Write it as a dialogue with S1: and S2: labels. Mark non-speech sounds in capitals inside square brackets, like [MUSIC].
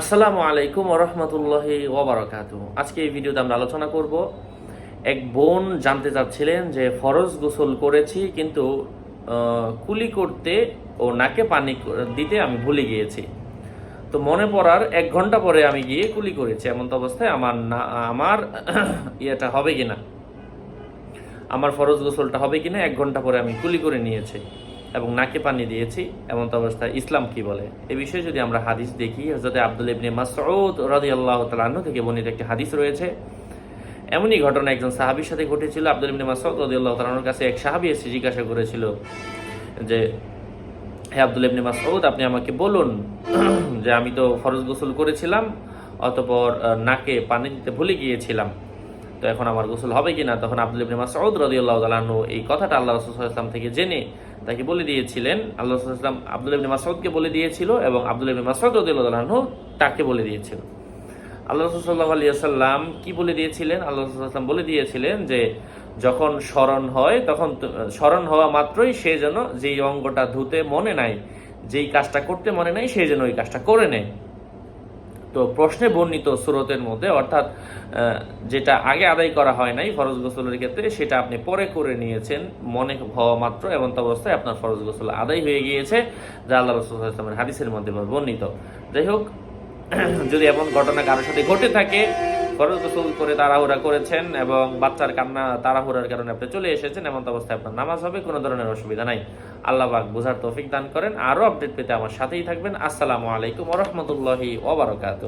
S1: আসসালামু আলাইকুম ওরহমতুল্লাহি ওবরাকাত আজকে এই ভিডিওতে আমরা আলোচনা করব, এক বোন জানতে চাচ্ছিলেন যে ফরজ গোসল করেছি, কিন্তু কুলি করতে ও নাকে পানি দিতে আমি ভুলে গিয়েছি। তো মনে পড়ার এক ঘণ্টা পরে আমি গিয়ে কুলি করেছি, এমন অবস্থায় আমার না, আমার [COUGHS] ইয়েটা হবে কিনা? আমার ফরজ গোসলটা হবে কিনা, এক ঘণ্টা পরে আমি কুলি করে নিয়েছি। এবং নাকে পানি দিয়েছি, এমন অবস্থায় ইসলাম কি বলে? এ বিষয়ে যদি আমরা হাদিস দেখি হজরত আব্দুল ইবনে মাসউদ রাদিয়াল্লাহু তাআলা আনহু থেকে বর্ণিত একটি হাদিস রয়েছে। এমনই ঘটনা একজন সাহাবীর সাথে ঘটেছিল। আব্দুল ইবনে মাসউদ রাদিয়াল্লাহু আল্লাহ আনহুর কাছে এক সাহাবী এসে জিজ্ঞাসা করেছিল যে, হে আব্দুল ইবনে মাসউদ, আপনি আমাকে বলুন যে আমি তো ফরজ গোসল করেছিলাম, অতপর নাকে পানি দিতে ভুলে গিয়েছিলাম। তো এখন আমার গোসল হবে কিনা? তখন আব্দুল ইবনে মাসউদ রাদিয়াল্লাহু তাআলা আনহু এই কথাটা আল্লাহ রাসূল সাল্লাল্লাহু থেকে জেনে তাকে বলে দিয়েছিলেন। আল্লাহ রাসূল আব্দুল ইবনে মাসউদকে বলে দিয়েছিল এবং আব্দুল ইবনে মাসউদ রাদিয়াল্লাহু তাআলা আনহু তাকে বলে দিয়েছিল। আল্লাহ রাসূল সাল্লাল্লাহু আলাইহি ওয়াসাল্লাম কি বলে দিয়েছিলেন? আল্লাহ রাসূল সাল্লাল্লাহু বলে দিয়েছিলেন যে, যখন স্মরণ হয়, তখন স্মরণ হওয়া মাত্রই সে যেন যেই অঙ্গটা ধুতে মনে নাই, যেই কাজটা করতে মনে নাই, সে যেন ওই কাজটা করে নেয়। প্রশ্নে বর্ণিত সুরতের মধ্যে, অর্থাৎ যেটা আগে আদায় করা হয় নাই ফরজ গোসলের ক্ষেত্রে, সেটা আপনি পরে করে নিয়েছেন, মনে হওয়া মাত্র এমন তা অবস্থায় আপনার ফরজ গোসল আদায় হয়ে গিয়েছে, যা আল্লাহ রসুল ইসলামের হাদিসের মধ্যে বর্ণিত। যাই হোক, [CLEARS THROAT] যদি এমন ঘটনা কারোর সাথে ঘটে থাকে, ফরজ গোসল করে তাড়াহুড়া করেছেন এবং বাচ্চার কান্না তাড়াহুড়ার কারণে আপনি চলে এসেছেন, এমন তো অবস্থায় আপনার নামাজ হবে, কোনো ধরনের অসুবিধা নাই। আল্লাহ পাক বোঝার তৌফিক দান করেন। আরও আপডেট পেতে আমার সাথেই থাকবেন। আসসালামু আলাইকুম ওরহমতুল্লাহি ওবরাকাতুহ